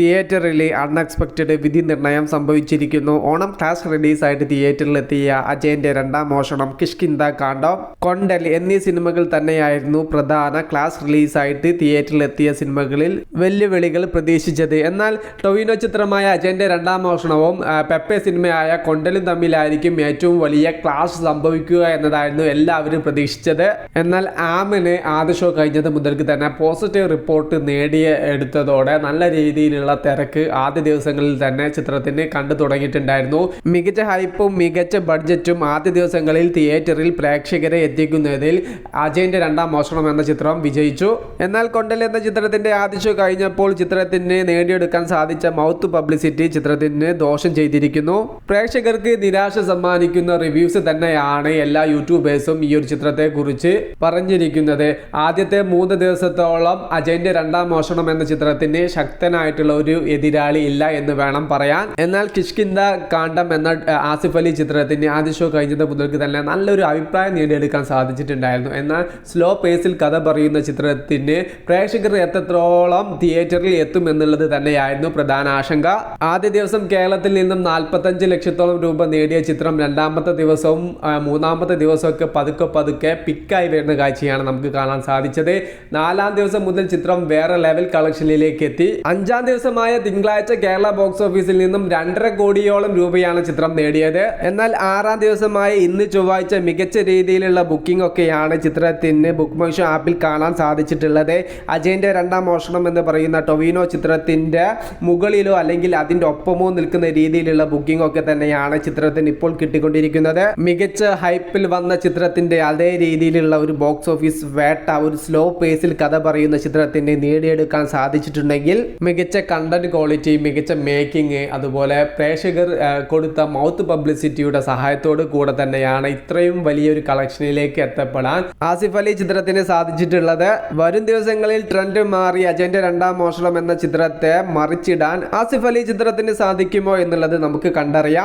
തിയേറ്ററിൽ അൺഎക്സ്പെക്റ്റഡ് വിധി നിർണയം സംഭവിച്ചിരിക്കുന്നു. ഓണം ക്ലാസ് റിലീസായിട്ട് തിയേറ്ററിലെത്തിയ അജയന്റെ രണ്ടാം മോഷണം കിഷ്കിന്ദ കാണ്ടം കൊണ്ടൽ എന്നീ സിനിമകൾ തന്നെയായിരുന്നു പ്രധാന ക്ലാസ് റിലീസായിട്ട് തിയേറ്ററിലെത്തിയ സിനിമകളിൽ വെല്ലുവിളികൾ പ്രതീക്ഷിച്ചത്. എന്നാൽ ടൊവിനോ ചിത്രമായ അജയന്റെ രണ്ടാം മോഷണവും പെപ്പെ സിനിമയായ കൊണ്ടലും തമ്മിലായിരിക്കും ഏറ്റവും വലിയ ക്ലാസ് സംഭവിക്കുക എന്നതായിരുന്നു എല്ലാവരും പ്രതീക്ഷിച്ചത്. എന്നാൽ ആമിന് ആദ്യ ഷോ കഴിഞ്ഞത് മുതൽക്ക് തന്നെ പോസിറ്റീവ് റിപ്പോർട്ട് നേടിയെടുത്തതോടെ നല്ല രീതിയിലുള്ള തിരക്ക് ആദ്യ ദിവസങ്ങളിൽ തന്നെ ചിത്രത്തിന് കണ്ടു തുടങ്ങിയിട്ടുണ്ടായിരുന്നു. മികച്ച ഹൈപ്പും മികച്ച ബഡ്ജറ്റും ആദ്യ ദിവസങ്ങളിൽ തിയേറ്ററിൽ പ്രേക്ഷകരെ എത്തിക്കുന്നതിൽ അജയന്റെ രണ്ടാം മോഷണം എന്ന ചിത്രം വിജയിച്ചു. എന്നാൽ കൊണ്ടൽ എന്ന ചിത്രത്തിന്റെ ആദ്യ ഷോ കഴിഞ്ഞപ്പോൾ ചിത്രത്തിന് നേടിയെടുക്കാൻ സാധിച്ച മൗത്ത് പബ്ലിസിറ്റി ചിത്രത്തിന് ദോഷം ചെയ്തിരിക്കുന്നു. പ്രേക്ഷകർക്ക് നിരാശ സമ്മാനിക്കുന്ന റിവ്യൂസ് തന്നെയാണ് എല്ലാ യൂട്യൂബേഴ്സും ഈ ഒരു ചിത്രത്തെ കുറിച്ച് പറഞ്ഞിരിക്കുന്നത്. ആദ്യത്തെ മൂന്ന് ദിവസത്തോളം അജയന്റെ രണ്ടാം മോഷണം എന്ന ചിത്രത്തിന് ശക്തനായിട്ടുള്ള ഒരു എതിരാളി ഇല്ല എന്ന് വേണം പറയാൻ. എന്നാൽ കിഷ്കിന്ദ കാണ്ടം എന്ന ആസിഫ് അലി ചിത്രത്തിന്റെ ആദ്യ ഷോ കഴിഞ്ഞത് മുതൽക്ക് തന്നെ നല്ലൊരു അഭിപ്രായം നേടിയെടുക്കാൻ സാധിച്ചിട്ടുണ്ടായിരുന്നു. എന്നാൽ സ്ലോ പേസിൽ കഥ പറയുന്ന ചിത്രത്തിന് പ്രേക്ഷകർ എത്രത്തോളം തിയേറ്ററിൽ എത്തും എന്നുള്ളത് തന്നെയായിരുന്നു പ്രധാന ആശങ്ക. ആദ്യ ദിവസം കേരളത്തിൽ നിന്നും നാൽപ്പത്തഞ്ച് ലക്ഷത്തോളം രൂപ നേടിയ ചിത്രം രണ്ടാമത്തെ ദിവസവും മൂന്നാമത്തെ ദിവസമൊക്കെ പതുക്കെ പതുക്കെ പിക്കായി വരുന്ന കാഴ്ചയാണ് നമുക്ക് കാണാൻ സാധിച്ചത്. നാലാം ദിവസം മുതൽ ചിത്രം വേറെ ലെവൽ കളക്ഷനിലേക്ക് എത്തി. അഞ്ചാം ദിവസമായ തിങ്കളാഴ്ച കേരള ബോക്സ് ഓഫീസിൽ നിന്നും രണ്ടര കോടിയോളം രൂപയാണ് ചിത്രം നേടിയത്. എന്നാൽ ആറാം ദിവസമായ ഇന്ന് ചൊവ്വാഴ്ച മികച്ച രീതിയിലുള്ള ബുക്കിംഗ് ഒക്കെയാണ് ചിത്രത്തിന് ബുക്ക് മൈ ഷോ ആപ്പിൽ കാണാൻ സാധിച്ചിട്ടുള്ളത്. അജയന്റെ രണ്ടാം മോഷണം എന്ന് പറയുന്ന ടൊവിനോ ചിത്രത്തിന്റെ മുകളിലോ അല്ലെങ്കിൽ അതിന്റെ ഒപ്പമോ നിൽക്കുന്ന രീതിയിലുള്ള ബുക്കിംഗ് ഒക്കെ തന്നെയാണ് ചിത്രത്തിന് ഇപ്പോൾ കിട്ടിക്കൊണ്ടിരിക്കുന്നത്. മികച്ച ഹൈപ്പിൽ വന്ന ചിത്രത്തിന്റെ അതേ രീതിയിലുള്ള ഒരു ബോക്സ് ഓഫീസ് വേട്ട ഒരു സ്ലോ പേസിൽ കഥ പറയുന്ന ചിത്രത്തിന് നേടിയെടുക്കാൻ സാധിച്ചിട്ടുണ്ടെങ്കിൽ മികച്ച കണ്ടന്റ് ക്വാളിറ്റി മികച്ച മേക്കിംഗ് അതുപോലെ പ്രേക്ഷകർ കൊടുത്ത മൗത്ത് പബ്ലിസിറ്റിയുടെ സഹായത്തോട് കൂടെ തന്നെയാണ് ഇത്രയും വലിയൊരു കളക്ഷനിലേക്ക് എത്തപ്പെടാൻ. ആസിഫ് അലി ചിത്രത്തിന് സാധിച്ചിട്ടുള്ളത് വരും ദിവസങ്ങളിൽ ട്രെൻഡ് മാറി അജയന്റെ രണ്ടാം മോഷണം എന്ന ചിത്രത്തെ മറിച്ചിടാൻ ആസിഫ് അലി ചിത്രത്തിന് സാധിക്കുമോ എന്നുള്ളത് നമുക്ക് കണ്ടറിയാം.